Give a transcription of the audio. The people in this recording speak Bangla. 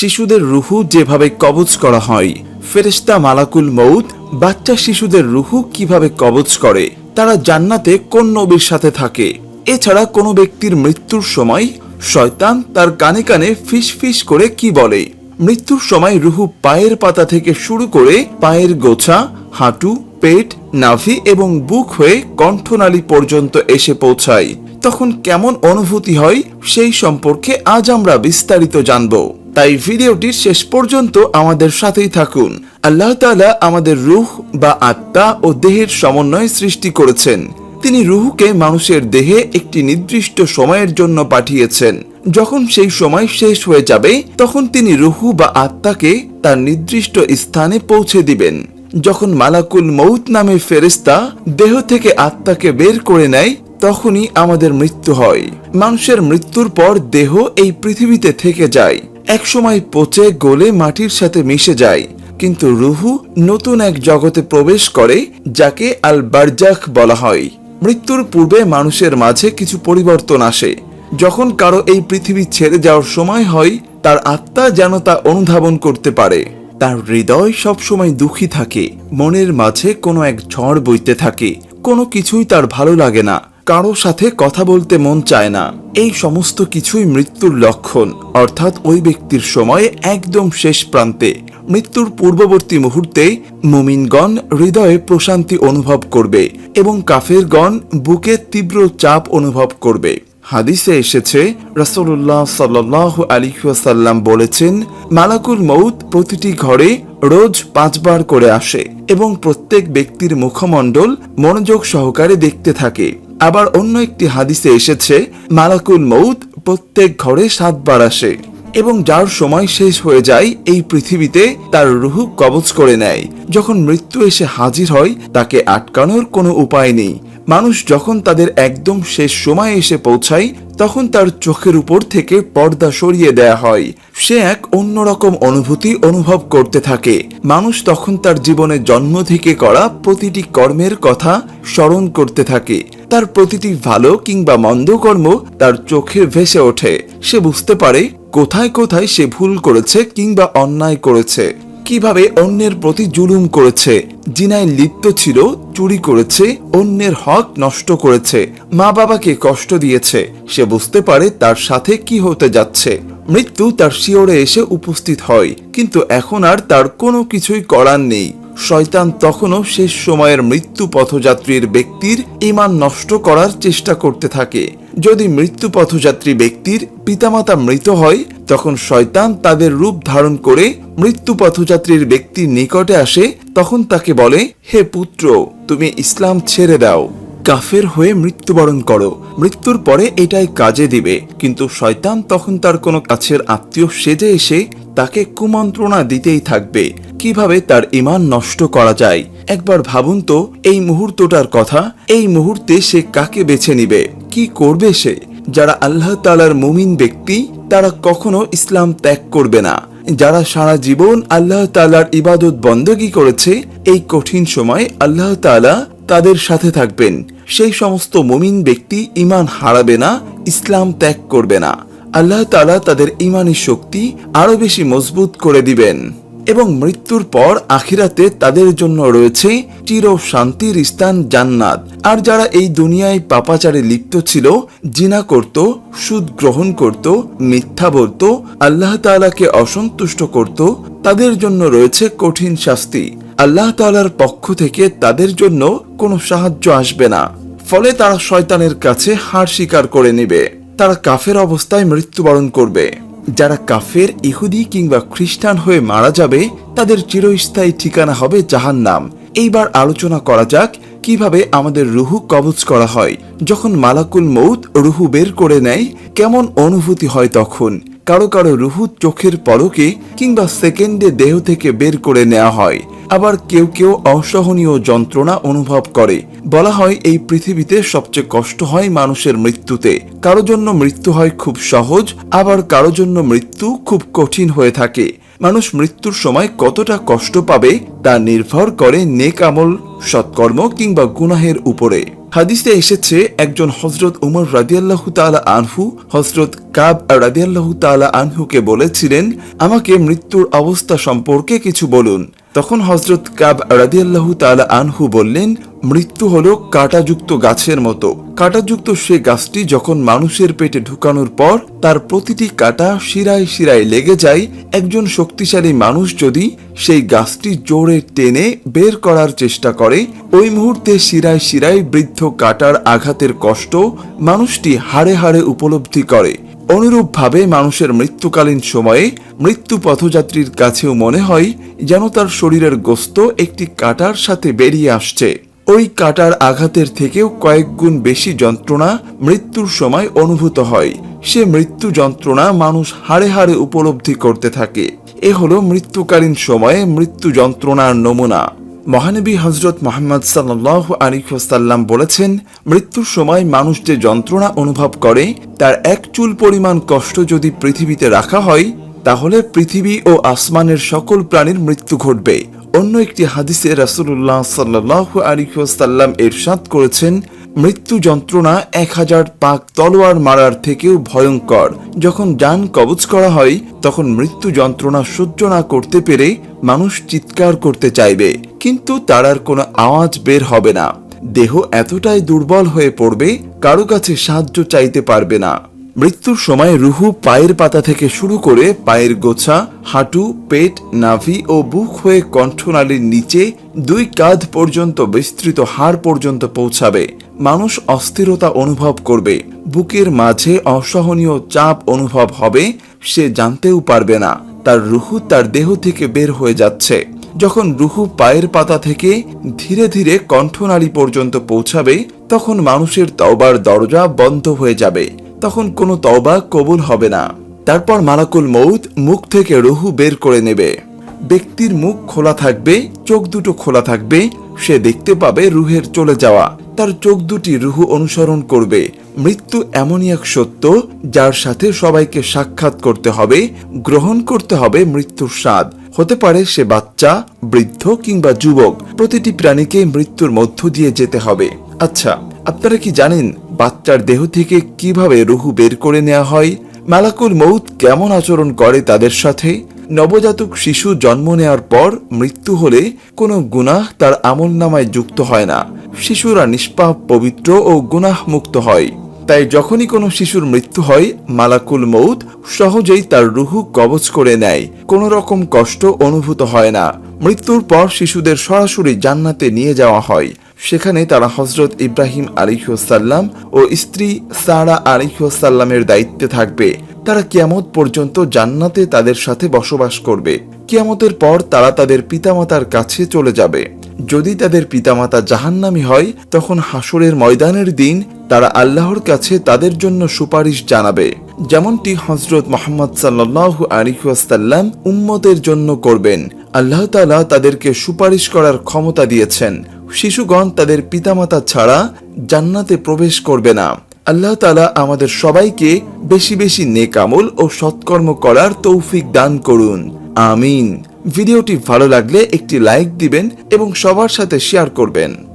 শিশুদের রুহু যেভাবে কবজ করা হয়, ফেরেশতা মালাকুল মৌত বাচ্চা শিশুদের রুহু কীভাবে কবজ করে, তারা জান্নাতে কোন নবীর সাথে থাকে। এছাড়া কোনো ব্যক্তির মৃত্যুর সময় শয়তান তার কানে কানে ফিস ফিস করে কি বলে। মৃত্যুর সময় রুহু পায়ের পাতা থেকে শুরু করে পায়ের গোছা, হাঁটু, পেট, নাভি এবং বুক হয়ে কণ্ঠনালী পর্যন্ত এসে পৌঁছায়। তখন কেমন অনুভূতি হয় সেই সম্পর্কে আজ আমরা বিস্তারিত জানব। তাই ভিডিওটির শেষ পর্যন্ত আমাদের সাথেই থাকুন। আল্লাহ তালা আমাদের রুহ বা আত্মা ও দেহের সমন্বয় সৃষ্টি করেছেন। তিনি রুহুকে মানুষের দেহে একটি নির্দিষ্ট সময়ের জন্য পাঠিয়েছেন। যখন সেই সময় শেষ হয়ে যাবে, তখন তিনি রুহু বা আত্মাকে তার নির্দিষ্ট স্থানে পৌঁছে দিবেন। যখন মালাকুল মৌত নামে ফেরেস্তা দেহ থেকে আত্মাকে বের করে নেয় তখনই আমাদের মৃত্যু হয়। মানুষের মৃত্যুর পর দেহ এই পৃথিবীতে থেকে যায়। একসময় পচে গলে মাটির সাথে মিশে যায়। কিন্তু রুহু নতুন এক জগতে প্রবেশ করে, যাকে আল বারজাখ বলা হয়। মৃত্যুর পূর্বে মানুষের মাঝে কিছু পরিবর্তন আসে। যখন কারও এই পৃথিবী ছেড়ে যাওয়ার সময় হয়, তার আত্মা যেন তা অনুধাবন করতে পারে। তার হৃদয় সবসময় দুঃখী থাকে। মনের মাঝে কোনো এক ঝড় বইতে থাকে। কোনো কিছুই তার ভালো লাগে না। কারও সাথে কথা বলতে মন চায় না। এই সমস্ত কিছুই মৃত্যুর লক্ষণ, অর্থাৎ ওই ব্যক্তির সময় একদম শেষ প্রান্তে। মৃত্যুর পূর্ববর্তী মুহূর্তে মুমিনগণ হৃদয়ে প্রশান্তি অনুভব করবে এবং কাফেরগণ বুকে তীব্র চাপ অনুভব করবে। হাদিসে এসেছে, রাসূলুল্লাহ সাল্লাহ আলিহাসাল্লাম বলেছেন, মালাকুল মৌত প্রতিটি ঘরে রোজ পাঁচবার করে আসে এবং প্রত্যেক ব্যক্তির মুখমণ্ডল মনোযোগ সহকারে দেখতে থাকে। আবার অন্য একটি হাদিসে এসেছে, মালাকুল মৌত প্রত্যেক ঘরে সাতবার আসে এবং যার সময় শেষ হয়ে যায়, এই পৃথিবীতে তার রুহু কবজ করে নেয়। যখন মৃত্যু এসে হাজির হয়, তাকে আটকানোর কোনো উপায় নেই। মানুষ যখন তাদের একদম শেষ সময় এসে পৌঁছায়, তখন তার চোখের উপর থেকে পর্দা সরিয়ে দেয়া হয়। সে এক অন্যরকম অনুভূতি অনুভব করতে থাকে। মানুষ তখন তার জীবনে জন্ম থেকে করা প্রতিটি কর্মের কথা স্মরণ করতে থাকে। তার প্রতিটি ভালো কিংবা মন্দ কর্ম তার চোখে ভেসে ওঠে। সে বুঝতে পারে কোথায় কোথায় সে ভুল করেছে কিংবা অন্যায় করেছে। কীভাবে অন্যের প্রতি জুলুম করেছে, জিনায় লিপ্ত ছিল, চুরি করেছে, অন্যের হক নষ্ট করেছে মা বাবাকে কষ্ট দিয়েছে। সে বুঝতে পারে তার সাথে কি হতে যাচ্ছে। মৃত্যু তার শিওরে এসে উপস্থিত হয়, কিন্তু এখন আর তার কোনো কিছুই করার নেই। শয়তান তখনও শেষ সময়ের মৃত্যু পথযাত্রীর ব্যক্তির ইমান নষ্ট করার চেষ্টা করতে থাকে। যদি মৃত্যু পথযাত্রী ব্যক্তির পিতামাতা মৃত হয়, তখন শয়তান তাদের রূপ ধারণ করে মৃত্যু পথযাত্রীর ব্যক্তির নিকটে আসে, তখন তাকে বলে, হে পুত্র, তুমি ইসলাম ছেড়ে দাও। কাফের হয়ে মৃত্যুবরণ করো। মৃত্যুর পরে এটাই কাজে দিবে। কিন্তু শয়তান তখন তার কোনো কাছের আত্মীয় সেজে এসে তাকে কুমন্ত্রণা দিতেই থাকবে। কীভাবে তার ইমান নষ্ট করা যায়? একবার ভাবুন তো, এই মুহূর্তটার কথা, এই মুহূর্তে সে কাকে বেছে নিবে? কি করবে সে? যারা আল্লাহ তালার মুমিন ব্যক্তি, তারা কখনো ইসলাম ত্যাগ করবে না। যারা সারা জীবন আল্লাহ তালার ইবাদত বন্দগি করেছে, এই কঠিন সময় আল্লাহ তালা তাদের সাথে থাকবেন। সেই সমস্ত মুমিন ব্যক্তি ইমান হারাবে না, ইসলাম ত্যাগ করবে না। আল্লাহ তালা তাদের ইমানি শক্তি আরও বেশি মজবুত করে দিবেন। এবং মৃত্যুর পর আখিরাতে তাদের জন্য রয়েছে চির শান্তির স্থান জান্নাত। আর যারা এই দুনিয়ায় পাপাচারে লিপ্ত ছিল, জিনা করত, সুদ গ্রহণ করত, মিথ্যা বলত, আল্লাহ তাআলাকে অসন্তুষ্ট করত, তাদের জন্য রয়েছে কঠিন শাস্তি। আল্লাহ তাআলার পক্ষ থেকে তাদের জন্য কোনো সাহায্য আসবে না। ফলে তারা শয়তানের কাছে হার স্বীকার করে নেবে। তারা কাফের অবস্থায় মৃত্যুবরণ করবে। যারা কাফের, ইহুদি কিংবা খ্রিস্টান হয়ে মারা যাবে, তাদের চিরস্থায়ী ঠিকানা হবে জাহান নাম এইবার আলোচনা করা যাক কীভাবে আমাদের রুহু কবজ করা হয়। যখন মালাকুল মৌত রুহু বের করে নেয়, কেমন অনুভূতি হয় তখন? কারও কারও রুহু চোখের পলকে কিংবা সেকেন্ডে দেহ থেকে বের করে নেওয়া হয়। আবার কেউ কেউ অসহনীয় যন্ত্রণা অনুভব করে। বলা হয় এই পৃথিবীতে সবচেয়ে কষ্ট হয় মানুষের মৃত্যুতে। কারও জন্য মৃত্যু হয় খুব সহজ, আবার কারও জন্য মৃত্যু খুব কঠিন হয়ে থাকে। মানুষ মৃত্যুর সময় কতটা কষ্ট পাবে তা নির্ভর করে নেক আমল, সৎকর্ম কিংবা গুনাহের উপরে। হাদিসে এসেছে, একজন হজরত উমর রাদিয়াল্লাহু তালা আনহু হজরত কাব রাদিয়াল্লাহু তালা আনহুকে বলেছিলেন, আমাকে মৃত্যুর অবস্থা সম্পর্কে কিছু বলুন। তখন হজরত কাব রাদিয়াল্লাহু তাআলা আনহু বললেন, মৃত্যু হলো কাঁটাযুক্ত গাছের মতো। কাঁটাযুক্ত সে গাছটি যখন মানুষের পেটে ঢুকানোর পর তার প্রতিটি কাঁটা শিরায় শিরায় লেগে যায়, একজন শক্তিশালী মানুষ যদি সেই গাছটি জোরে টেনে বের করার চেষ্টা করে, ওই মুহূর্তে শিরায় শিরায় বৃদ্ধ কাটার আঘাতের কষ্ট মানুষটি হাড়ে হাড়ে উপলব্ধি করে। অনুরূপভাবে মানুষের মৃত্যুকালীন সময়ে মৃত্যু পথযাত্রীর কাছেও মনে হয় যেন তার শরীরের গোস্ত একটি কাটার সাথে বেরিয়ে আসছে। ওই কাটার আঘাতের থেকেও কয়েক গুণ বেশি যন্ত্রণা মৃত্যুর সময় অনুভূত হয়। সে মৃত্যু যন্ত্রণা মানুষ হাড়ে হাড়ে উপলব্ধি করতে থাকে। এ হলো মৃত্যুকালীন সময়ে মৃত্যু যন্ত্রণার নমুনা। মহানবী হজরত মোহাম্মদ সাল্লাহ আলিফাল্লাম বলেছেন, মৃত্যুর সময় মানুষ যে যন্ত্রণা অনুভব করে, তার এক চুল পরিমাণ কষ্ট যদি পৃথিবীতে রাখা হয়, তাহলে পৃথিবী ও আসমানের সকল প্রাণীর মৃত্যু ঘটবে। অন্য একটি হাদিসে রাসুল্লাহ সাল্লাহ আলিফাল্লাম এরশাদ করেছেন মৃত্যু যন্ত্রণা এক হাজার পাক তলোয়ার মারার থেকেও ভয়ঙ্কর। যখন যান কবচ করা হয়, তখন মৃত্যু যন্ত্রণা সহ্য না করতে পেরে মানুষ চিৎকার করতে চাইবে। কিন্তু তার আর কোনো আওয়াজ বের হবে না। দেহ এতটাই দুর্বল হয়ে পড়বে, কারও কাছে সাহায্য চাইতে পারবে না। মৃত্যুর সময় রুহু পায়ের পাতা থেকে শুরু করে পায়ের গোছা, হাঁটু, পেট, নাভি ও বুক হয়ে কণ্ঠনালীর নিচে দুই কাঁধ পর্যন্ত বিস্তৃত হাড় পর্যন্ত পৌঁছাবে। মানুষ অস্থিরতা অনুভব করবে, বুকের মাঝে অসহনীয় চাপ অনুভব হবে, সে জানতেও পারবে না। তার রুহু তার দেহ থেকে বের হয়ে যাচ্ছে। যখন রুহু পায়ের পাতা থেকে ধীরে ধীরে কণ্ঠনালী পর্যন্ত পৌঁছাবে, তখন মানুষের তওবার দরজা বন্ধ হয়ে যাবে। তখন কোনো তওবা কবুল হবে না। তারপর মালাকুল মৌত মুখ থেকে রুহু বের করে নেবে। ব্যক্তির মুখ খোলা থাকবে, চোখ দুটো খোলা থাকবে সে দেখতে পাবে রুহের চলে যাওয়া। তার চোখ দুটি রুহু অনুসরণ করবে। মৃত্যু এমনই এক সত্য, যার সাথে সবাইকে সাক্ষাৎ করতে হবে, গ্রহণ করতে হবে মৃত্যুর স্বাদ। হতে পারে সে বাচ্চা, বৃদ্ধ কিংবা যুবক, প্রতিটি প্রাণীকে মৃত্যুর মধ্য দিয়ে যেতে হবে। আচ্ছা আপনারা কি জানেন বাচ্চার দেহ থেকে কীভাবে রুহু বের করে নেওয়া হয়? মালাকুল মৌত কেমন আচরণ করে তাদের সাথে? নবজাতক শিশু জন্ম নেওয়ার পর মৃত্যু হলে কোনো গুনাহ তার আমল নামায় যুক্ত হয় না। শিশুরা নিষ্পাপ, পবিত্র ও গুনাহ মুক্ত হয়। তাই যখনই কোনো শিশুর মৃত্যু হয়, মালাকুল মৌত সহজেই তার রুহু কবচ করে নেয়। কোনো রকম কষ্ট অনুভূত হয় না। মৃত্যুর পর শিশুদের সরাসরি জান্নাতে নিয়ে যাওয়া হয়। সেখানে তারা হজরত ইব্রাহিম আলিহাসাল্লাম ও স্ত্রী সারা আলিহাসাল্লামের দায়িত্বে থাকবে। তারা কিয়ামত পর্যন্ত জান্নাতে তাদের সাথে বসবাস করবে। কিয়ামতের পর তারা তাদের পিতামাতার কাছে চলে যাবে। যদি তাদের পিতামাতা জাহান্নামী হয়, তখন হাসরের ময়দানের দিন তারা আল্লাহর কাছে তাদের জন্য সুপারিশ জানাবে। যেমনটি হজরত মোহাম্মদ সাল্লাহ আলিহাসাল্লাম উম্মতের জন্য করবেন। আল্লাহ তাদেরকে সুপারিশ করার ক্ষমতা দিয়েছেন। শিশুগণ তাদের পিতামাতা ছাড়া জান্নাতে প্রবেশ করবে না। আল্লাহ তালা আমাদের সবাইকে বেশি বেশি নেকামল ও সৎকর্ম করার তৌফিক দান করুন। আমিন। ভিডিওটি ভালো লাগলে একটি লাইক দিবেন এবং সবার সাথে শেয়ার করবেন।